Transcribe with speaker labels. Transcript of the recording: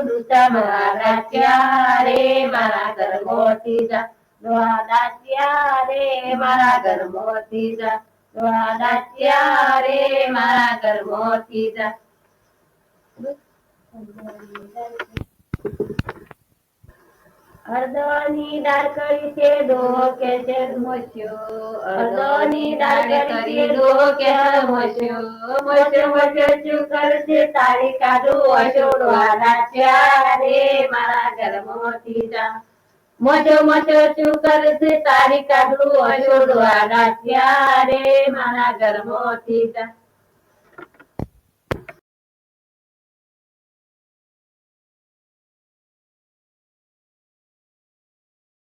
Speaker 1: ડૂચા મારા ત્યારે મારા ઘરમોથી જા ડોહાડા ત્યારે મારા ઘરમોથી જા ડોહાડા ત્યારે મારા ઘરમોથી જા અર્ધની દાળ કરી છે ડોહો કે છે મોચ્યો અર્ધની દાળ કરી છે ડોહો કે મોચ્યો મોચ્યો મોસ્યો, શું કરશે તારી કાઢો અશોડો આડા રે મારા ઘરમાંથી જા. મોટો મોટો શું છે તારી કાઢો આડા ત્યારે મારા ઘરમાંથી જા.